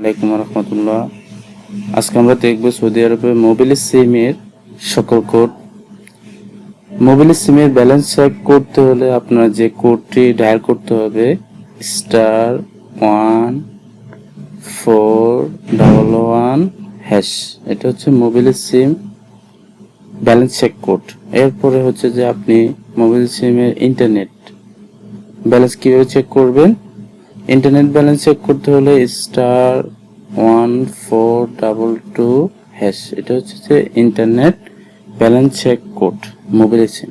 আলাইকুম রহমতুল্লাহ। আজকে আমরা দেখব সৌদি আরবে মোবিল সিমের সকল কোড মোবিল সিমের ব্যালেন্স চেক করতে হলে আপনার যে কোডটি ডায়াল করতে হবে star one four double one hash এটা হচ্ছে Mobily SIM balance check code এরপরে হচ্ছে যে আপনি মোবাইল সিমের ইন্টারনেট ব্যালেন্স কীভাবে চেক করবেন? ইন্টারনেট ব্যালেন্স চেক করতে হলে star one four double two hash এটা হচ্ছে যে internet balance check code mobile SIM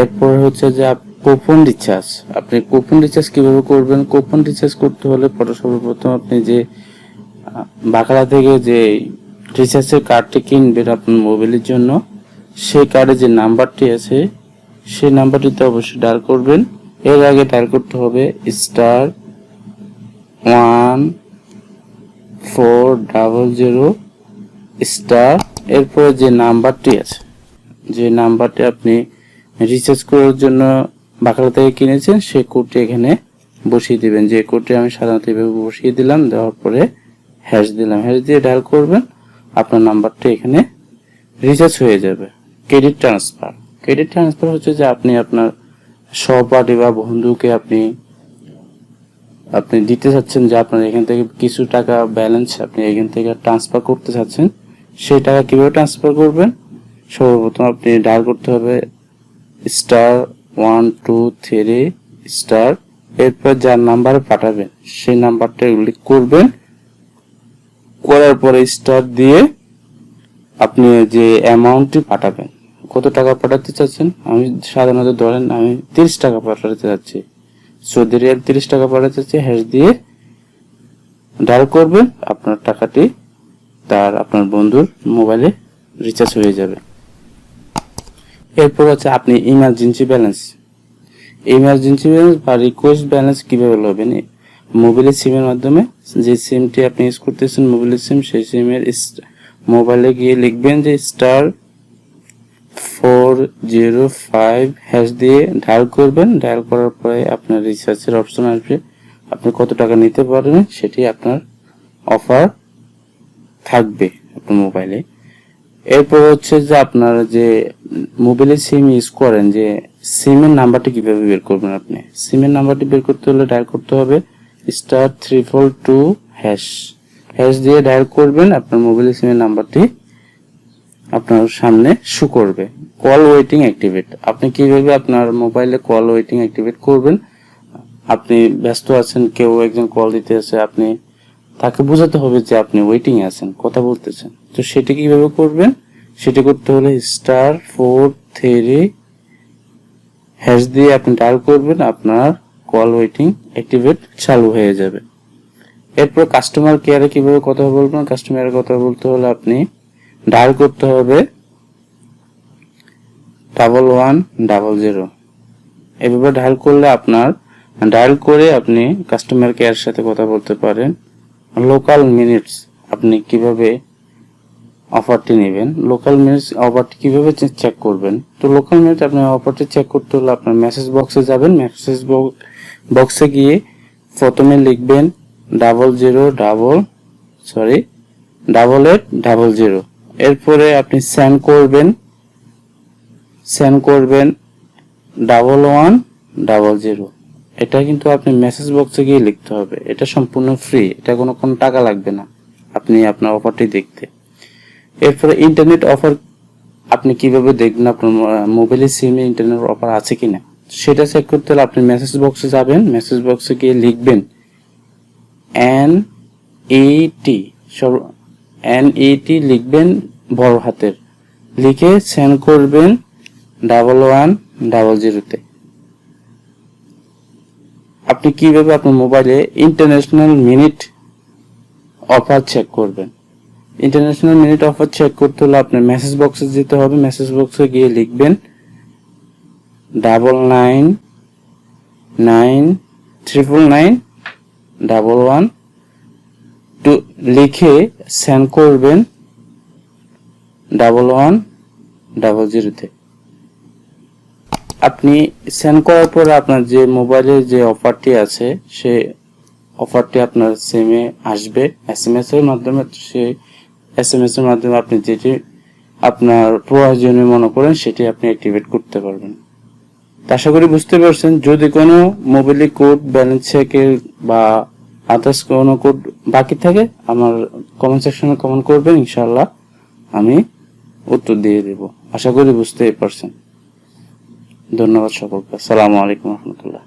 এরপর হচ্ছে যে কুপন রিচার্জ আপনি কুপন রিচার্জ কীভাবে করবেন? কুপন রিচার্জ করতে হলে পরে সর্বপ্রথম আপনি যে বাকালা থেকে যে রিচার্জের কার্ডটি কিনবেন আপনার মোবাইলের জন্য, সেই কার্ডে যে নাম্বারটি আছে, সেই নাম্বারটিতে অবশ্যই ডায়াল করবেন। এর আগে ডায়াল করতে হবে star one four double zero star. এরপরে যে নাম্বারটি আছে, যে নাম্বারটি আপনি রিচার্জ করার জন্য বাকলা থেকে কিনেছেন, সেই কোডটি এখানে বসিয়ে দিবেন। যে কোডটি আমি সাধারণত এভাবে বসিয়ে দিলাম, দেওয়ার পরে হ্যাশ দিলাম। হ্যাশ দিয়ে ডায়াল করবেন, আপনার নাম্বারটি এখানে রিচার্জ হয়ে যাবে। ক্রেডিট ট্রান্সফার ক্রেডিট ট্রান্সফার হচ্ছে যে আপনি আপনার সহপাঠী বা বন্ধুকে আপনি আপনি দিতে চাচ্ছেন যে আপনার এখান থেকে কিছু টাকা ব্যালেন্স আপনি এখান থেকে ট্রান্সফার করতে চাচ্ছেন, সেই টাকা কীভাবে ট্রান্সফার করবেন? সর্বপ্রথম আপনি ডায়াল করতে হবে star one two three star এরপর যার নাম্বারে পাঠাবেন, সেই নাম্বারটা উল্লেখ করবেন। করার পরে স্টার দিয়ে আপনি যে অ্যামাউন্টটি পাঠাবেন, কত টাকা পাঠাতে চাচ্ছেন? আমি সাধারণত ধরেন আমি তিরিশ টাকা পাঠাতে চাচ্ছি। সৌদি রিয়াল তিরিশ টাকা পাঠাতে চাচ্ছি হ্যাশ দিয়ে ডায়াল করবেন, আপনার টাকাটি তার আপনার বন্ধুর মোবাইলে রিচার্জ হয়ে যাবে। এরপর হচ্ছে আপনি ইমার্জেন্সি ব্যালেন্স ইমার্জেন্সি ব্যালেন্স বা রিকোয়েস্ট ব্যালেন্স কীভাবে লবেন? মোবাইলের সিমের মাধ্যমে যে সিমটি আপনি ইউজ করতেছেন মোবাইলের সিম সেই সিমের মোবাইলে গিয়ে লিখবেন যে star four zero five hash দিয়ে ডায়াল করবেন। ডায়াল করার পরে আপনার রিচার্জের অপশন আসবে। আপনি কত টাকা নিতে পারবেন সেটি আপনার অফার থাকবে আপনার মোবাইলে এরপর হচ্ছে যে আপনার যে মোবাইলে সিম ইউজ করেন, যে সিমের নাম্বারটি কীভাবে বের করবেন আপনি? সিমের নাম্বারটি বের করতে হলে ডায়াল করতে হবে star three four two hash hash দিয়ে ডায়াল করবেন, আপনার মোবাইলের সিমের নাম্বারটি আপনার সামনে শু করবে। কল ওয়েটিং অ্যাক্টিভেট আপনি কীভাবে আপনার মোবাইলে কল ওয়েটিং অ্যাক্টিভেট করবেন? আপনি ব্যস্ত আছেন, কেউ একজন কল দিতে আছে আপনি, তাকে বোঝাতে হবে যে আপনি ওয়েটিং আছেন, কথা বলতেছেন। তো সেটি কীভাবে করবেন? সেটি করতে হলে স্টার ফোর থ্রি হ্যাশ দিয়ে আপনি ডায়াল করবেন, আপনার কল ওয়েটিং অ্যাক্টিভেট চালু হয়ে যাবে। এরপর কাস্টমার কেয়ারে কীভাবে কথা বলবেন? কাস্টমারের কথা বলতে হলে আপনি ডায়াল করতে হবে ডাবল ওয়ান, ডাবল জিরো। এভাবে ডায়াল করলে আপনার, ডায়াল করে আপনি কাস্টমার কেয়ারের সাথে কথা বলতে পারেন। লোকাল মিনিটস আপনি কীভাবে অফারটি নেবেন, লোকাল মিনিটস অফারটি কীভাবে চেক করবেন? তো লোকাল মিনিট আপনি অফারটি চেক করতে হলে আপনার মেসেজ বক্সে যাবেন। মেসেজ বক্সে গিয়ে প্রথমে লিখবেন double zero double sorry double eight double zero এরপরে আপনি সেন্ড করবেন সেন্ড করবেন ডাবল ওয়ান ডাবল জিরো এটা কিন্তু আপনি মেসেজ বক্সে গিয়ে লিখতে হবে। এটা সম্পূর্ণ ফ্রি এটা কোনো কোনো টাকা লাগবে না আপনি আপনার অফারটি দেখতে। এরপরে ইন্টারনেট অফার আপনি কীভাবে দেখবেন? আপনার মোবাইলের সিমে ইন্টারনেট অফার আছে কিনা? সেটা চেক করতে হলে আপনি মেসেজ বক্সে যাবেন মেসেজ বক্সে গিয়ে লিখবেন এন টি সব এন টি লিখবেন বড় হাতের। লিখে সেন্ড করবেন ডাবল ওয়ান ডাবল জিরোতে আপনি কীভাবে আপনার মোবাইলে ইন্টারন্যাশনাল মিনিট অফার চেক করবেন? ইন্টারন্যাশনাল মিনিট অফার চেক করতে হলে আপনার মেসেজ বক্সে যেতে হবে। মেসেজ বক্সে গিয়ে লিখবেন double nine nine triple nine double one two লিখে সেন্ড করবেন ডাবল ওয়ান ডাবল জিরোতে আপনি সেন্ড করার পরে আপনার যে মোবাইলের যে অফারটি আছে, সে অফারটি আপনার সিমে আসবে। এস এম এস এর মাধ্যমে সেই এস এম এস এর মাধ্যমে আপনি যেটি আপনার প্রয়োজনীয় মনে করেন, সেটি আপনি অ্যাক্টিভেট করতে পারবেন। আশা করি বুঝতে পারছেন, যদি কোনো মোবাইলে কোড ব্যালেন্স চেকের বা আদার্স কোনো কোড বাকি থাকে, আমার কমেন্ট সেকশনে কমেন্ট করবেন, ইনশাআল্লাহ। আমি উত্তর দিয়ে দেব। আশা করি বুঝতে পারছেন। ধন্যবাদ সকলকে। আসসালামু আলাইকুম রহমতুল্লাহ।